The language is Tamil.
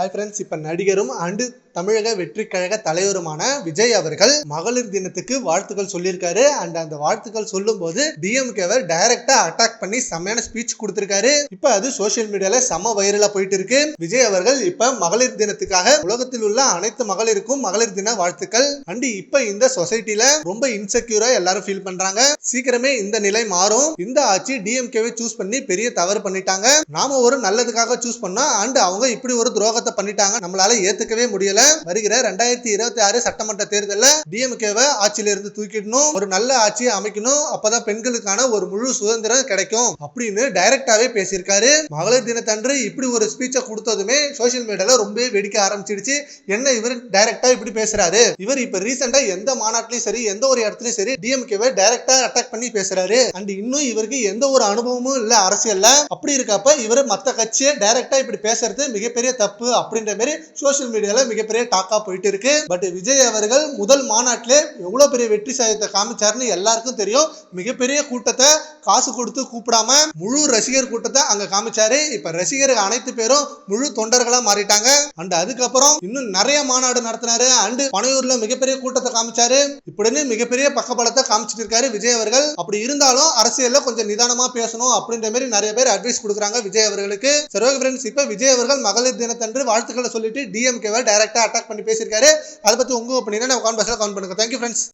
ஹாய் ஃப்ரெண்ட்ஸ் இப்போ நடிகரும் அண்டு தமிழக வெற்றி கழக தலைவருமான விஜய் அவர்கள் மகளிர் தினத்துக்கு வாழ்த்துக்கள் சொல்லியிருக்காரு. அண்ட் அந்த வாழ்த்துக்கள் சொல்லும்போது டிஎம்கேவை டைரக்டா அட்டாக் பண்ணி செம்மையான ஸ்பீச் கொடுத்திருக்காரு. இப்போ அது சோஷியல் மீடியால செம வைரலா போயிட்டு இருக்கு விஜய் அவர்கள் இப்ப மகளிர் தினத்துக்காக உலகத்தில் உள்ள அனைத்து மகளிருக்கும் மகளிர் தின வாழ்த்துக்கள். அண்ட் இப்ப இந்த சொசைட்டில ரொம்ப இன்செக்யூரா எல்லாரும் ஃபீல் பண்றாங்க. சீக்கிரமே இந்த நிலை மாறும். இந்த ஆட்சி டிஎம்கேவை சூஸ் பண்ணி பெரிய தவறு பண்ணிட்டாங்க. நாம ஒரு நல்லதுக்காக சூஸ் பண்ணோம் அண்ட் அவங்க இப்படி ஒரு துரோகத்தை பண்ணிட்டாங்க. நம்மளால ஏத்துக்கவே முடியல. வருகிற ரெண்டாயிரத்தி இருபத்தி ஆறு சட்டமன்ற தேர்தலில் டிஎம்கேவை ஆட்சியில இருந்து தூக்கிடணும். ஒரு நல்ல ஆட்சியை அமைக்கணும். அப்பதான் பெண்களுக்கான ஒரு முழு சுதந்திரம் கிடைக்கும் அப்படின்னு டைரக்டாவே பேசியிருக்காரு. மகளிர் தினத்தன்று இப்படி ஒரு ஸ்பீச்சை கொடுத்ததுமே சோசியல் மீடியால ரொம்ப வெடிக்க ஆரம்பிச்சிடுச்சு. என்ன இவர் டைரக்டா இப்படி பேசுறாரு? இவர் இப்ப ரீசெண்டா எந்த மாநாட்டிலையும் சரி எந்த ஒரு இடத்துலயும் சரி டிஎம்கேவை டைரக்டா அட்டாக் பண்ணி பேசுறாரு. அண்ட் இன்னும் இவருக்கு எந்த ஒரு அனுபவமும் இல்ல அரசியல்ல. அப்படி இருக்கப்ப இவர் மத்த கட்சியை டைரக்டா இப்படி பேசுறது மிகப்பெரிய தப்பு அப்படின்ற மாதிரி சோஷியல் மீடியால மிகப்பெரிய டாக்கா போயிட்டு இருக்கு. பட் விஜய் அவர்கள் முதல் மாநாட்டிலே எவ்வளவு பெரிய வெற்றி சாதத்தை காமிச்சாருன்னு எல்லாருக்கும் தெரியும். மிகப்பெரிய கூட்டத்தை காசு கொடுத்து கூப்பிடாம முழு ரசிகர் கூட்டத்தை அங்க காமிச்சாரு. இப்ப ரசிகர்கள் அனைத்து பேரும் முழு தொண்டர்களா மாறிட்டாங்க. அண்ட் அதுக்கப்புறம் இன்னும் நிறைய மாநாடு நடத்தினாரு. அண்டு பனையூர்ல மிகப்பெரிய கூட்டத்தை காமிச்சாரு. இப்படின்னு மிகப்பெரிய பக்கபலத்தை காமிச்சிட்டு இருக்காரு விஜய் அவர்கள். அப்படி இருந்தாலும் அரசியல்ல கொஞ்சம் நிதானமா பேசணும் அப்படின்ற மாதிரி நிறைய பேர் அட்வைஸ் கொடுக்குறாங்க விஜய் அவர்களுக்கு. சரி ஓகே ஃப்ரெண்ட்ஸ் இப்ப விஜய் அவர்கள் மகளிர் தினத்தன்று வாழ்த்துக்களை சொல்லிட்டு டிஎம்கேவை டைரக்டா அட்டாக் பண்ணி பேசியிருக்காரு. அதை பத்தி உங்க ஒப்பீனியனை நான் கான்பர்ஸில் கவுண்ட் பண்ணுங்க. Thank you friends